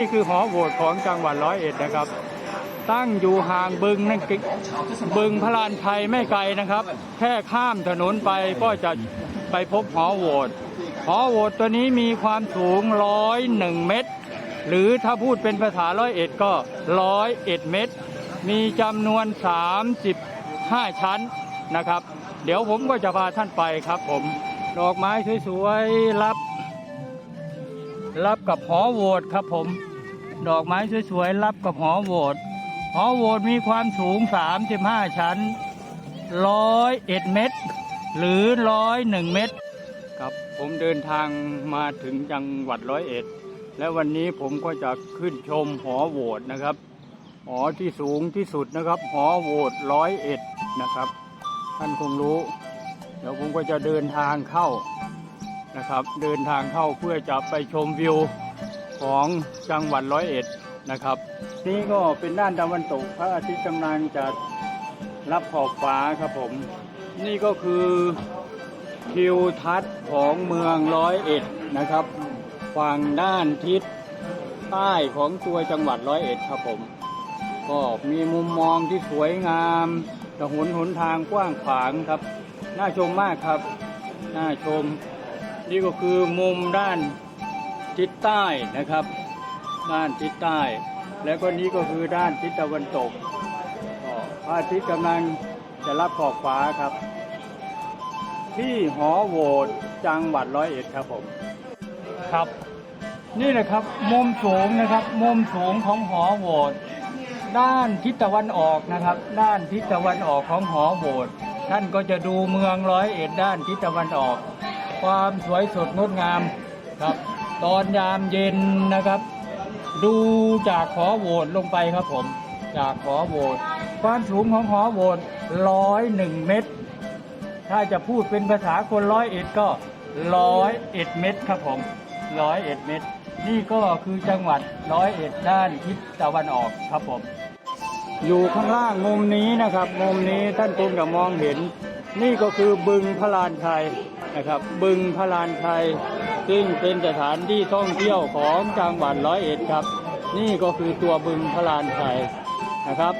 นี่คือหอโหวตของจังหวัดร้อยเอ็ดนะครับ ตั้งอยู่ห่างบึงนั่นกิบึงพระลานชัยไม่ไกลนะครับ แค่ข้ามถนนไปก็จะไปพบหอโหวตหอโหวตตัวนี้มีความสูงร้อยหนึ่งเมตร หรือถ้าพูดเป็นภาษาร้อยเอ็ดก็ร้อยเอ็ดเมตร มีจำนวน 35 ชั้นนะครับ เดี๋ยวผมก็จะพาท่านไปครับผมดอกไม้สวยๆรับ รับกับหอโหวตครับผม ดอกไม้สวยๆรับกับหอโหวตหอโหวตมีความสูง 35 ชั้นร้อยเมตร หรือร้อยหนึ่งเมตร ครับผมเดินทางมาถึงจังหวัดร้อยเอ็ด และวันนี้ผมก็จะขึ้นชมหอโหวตนะครับ หอที่สูงที่สุดนะครับ หอโหวตร้อยเอ็ดนะครับ ท่านคงรู้ เดี๋ยวผมก็จะเดินทางเข้านะครับ เดินทางเข้าเพื่อจะไปชมวิว ของจังหวัดร้อยเอ็ดนะครับ นี่ก็เป็นด้านตะวันตกพระอาทิตย์กำลังจะรับขอบฟ้าครับผม นี่ก็คือทิวทัศน์ของเมืองร้อยเอ็ดนะครับฝั่งด้านทิศใต้ของตัวจังหวัดร้อยเอ็ดครับผม ก็มีมุมมองที่สวยงามถนนหนทางกว้างขวางครับ น่าชมมากครับ น่าชม นี่ก็คือมุมด้าน ทิศใต้นะครับ ด้านทิศใต้ แล้วก็นี้ก็คือด้านทิศตะวันตกพระอาทิตย์กำลังจะรับขอบฟ้าครับ ที่หอโหวตจังหวัดร้อยเอ็ดครับผมครับ นี่นะครับมุมสูงนะครับ มุมสูงของหอโหวตด้านทิศตะวันออกนะครับ ด้านทิศตะวันออกของหอโหวตท่านก็จะดูเมืองร้อยเอ็ดด้านทิศตะวันออก ความสวยสดงดงามครับ ตอนยามเย็นนะครับ ดูจากหอโหวตลงไปครับผม จากหอโหวตความสูงของหอโหวตร้อยหนึ่งเมตร ถ้าจะพูดเป็นภาษาคนร้อยเอ็ดก็ร้อยเอ็ดเมตรครับผมร้อยเอ็ดเมตร นี่ก็คือจังหวัดร้อยเอ็ดด้านทิศตะวันออกครับผม อยู่ข้างล่างมุมนี้นะครับ มุมนี้ท่านคงจะมองเห็น นี่ก็คือบึงพระลานชัยนะครับ บึงพระลานชัย ซึ่งเป็นสถานที่ท่องเที่ยวของจังหวัดร้อยเอ็ดครับ นี่ก็คือตัวบึงพลานชัยนะครับ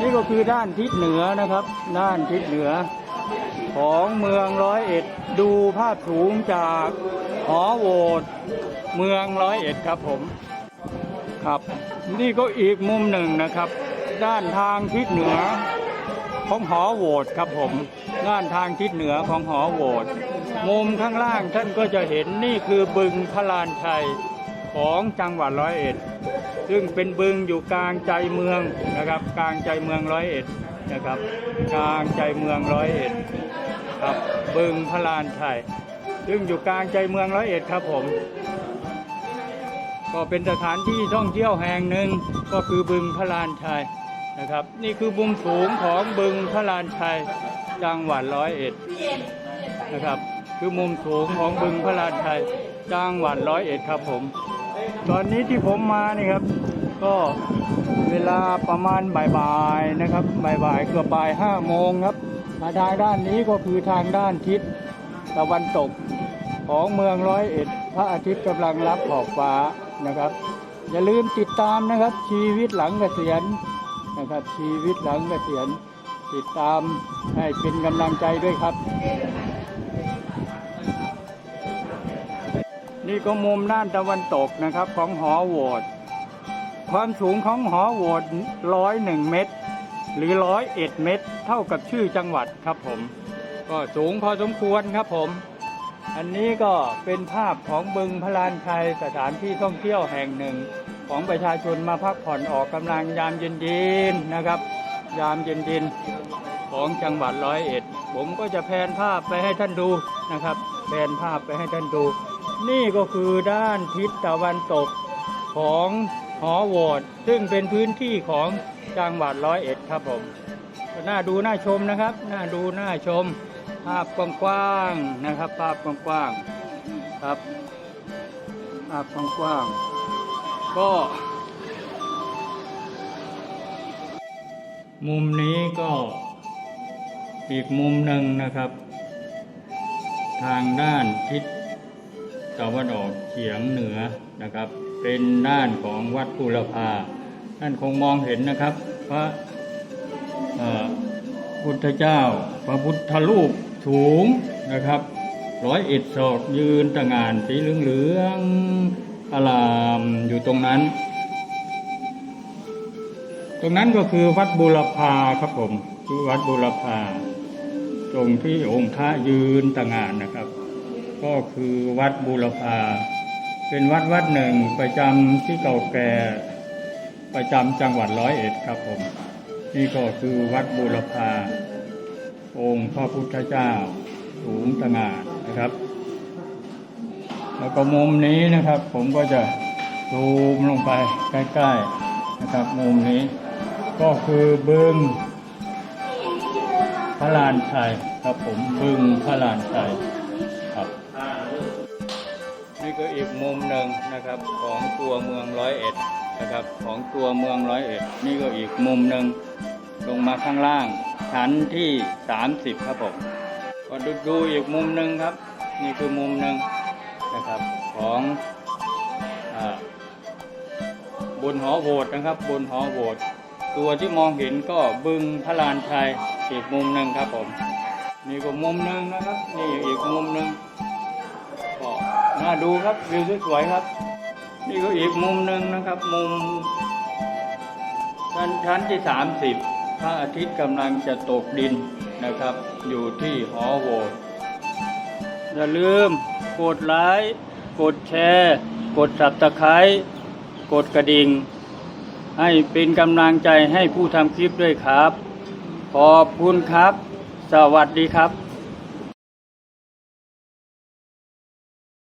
นี่ก็คือด้านทิศเหนือนะครับ ด้านทิศเหนือ ของเมืองร้อยเอ็ดดูภาพสูงจากหอโหวตเมืองร้อยเอ็ดครับผมครับ นี่ก็อีกมุมหนึ่งนะครับ ด้านทางทิศเหนือของหอโหวตครับผมด้านทางทิศเหนือของหอโหวต มุมข้างล่างท่านก็จะเห็นนี่คือบึงพระลานชัยของจังหวัดร้อยเอ็ด ซึ่งเป็นบึงอยู่กลางใจเมืองนะครับ กลางใจเมืองร้อยเอ็ดนะครับ กลางใจเมืองร้อยเอ็ดครับบึงพระลานชัยซึ่งอยู่กลางใจเมืองร้อยเอ็ดครับผม ก็เป็นสถานที่ท่องเที่ยวแห่งหนึ่งก็คือบึงพระลานชัยนะครับ นี่คือมุมสูงของบึงพระลานชัยจังหวัดร้อยเอ็ดนะครับ คือมุมสูงของบึงพระลาชัยจังหวัดร้อยเอ็ดครับผม ตอนนี้ที่ผมมานี่ครับ ก็เวลาประมาณบ่ายๆนะครับบ่ายๆเกือบบ่ายห้าโมงครับมาทางด้านนี้ก็คือทางด้านทิศตะวันตกของเมืองร้อยเอ็ด พระอาทิตย์กำลังรับขอบฟ้านะครับ อย่าลืมติดตามนะครับ ชีวิตหลังเกษียณนะครับ ชีวิตหลังเกษียณติดตามให้เป็นกำลังใจด้วยครับ นี่ก็มุมด้านตะวันตกนะครับของหอโหวตความสูงของหอโหวตร้อยหนึ่งเมตร หรือร้อยเอ็ดเมตร เท่ากับชื่อจังหวัดครับผม ก็สูงพอสมควรครับผม อันนี้ก็เป็นภาพของบึงพลานชัยสถานที่ท่องเที่ยวแห่งหนึ่ง ของประชาชนมาพักผ่อนออกกำลังยามเย็นๆนะครับ ยามเย็นๆของจังหวัดร้อยเอ็ดผมก็จะแพนภาพไปให้ท่านดูนะครับแพนภาพไปให้ท่านดู นี่ก็คือด้านทิศตะวันตกของหอโหวตซึ่งเป็นพื้นที่ของจังหวัดร้อยเอ็ดครับผมน่าดูน่าชมนะครับ น่าดูน่าชม ภาพกว้างๆนะครับ ภาพกว้างๆครับ ภาพกว้างๆก็มุมนี้ก็อีกมุมหนึ่งนะครับ ทางด้านทิศ ตะวันออกเฉียงเหนือนะครับ เป็นด้านของวัดบูรพาท่านคงมองเห็นนะครับ พระพุทธเจ้า พระพุทธรูปสูงนะครับ ร้อยเอ็ดศอกยืนตะงานสีเหลืองๆอลามอยู่ตรงนั้น ตรงนั้นก็คือวัดบูรพาครับผมคือวัดบูรพา ตรงที่องค์พระยืนตะงานนะครับ ก็คือวัดบูรพา เป็นวัดวัดหนึ่งประจำที่เก่าแก่ประจำจังหวัดร้อยเอ็ดครับผม นี่ก็คือวัดบูรพา องค์พระพุทธเจ้า สูงตะงานนะครับ แล้วก็มุมนี้นะครับ ผมก็จะซูมลงไปใกล้ๆนะครับมุมนี้ ก็คือบึงพระลานชัยครับผมบึงพระลานชัย นี่ก็อีกมุมหนึ่งนะครับของตัวเมืองร้อยเอ็ดนะครับของตัวเมืองร้อยเอ็ดนี่ก็อีกมุมหนึ่งลงมาข้างล่างชั้นที่ 30 ครับผมก็ดูดูอีกมุมหนึ่งครับ นี่คือมุมหนึ่งนะครับของอบนหอโบสถ์นะครับ บนหอโบสถ์ตัวที่มองเห็นก็บึงพระลานชัยอีกมุมหนึ่งครับผมนี่ก็มุมหนึ่งนะครับ นี่อีกมุมหนึ่ง น่าดูครับวิวสวยๆครับ นี่ก็อีกมุมหนึ่งนะครับ มุมชั้นชั้นที่ 30 พระอาทิตย์กำลังจะตกดินนะครับ อยู่ที่หอโหวตอย่าลืมกดไลค์กดแชร์ กดสับตะไคร้กดกระดิ่ง ให้เป็นกำลังใจให้ผู้ทำคลิปด้วยครับ ขอบคุณครับ สวัสดีครับ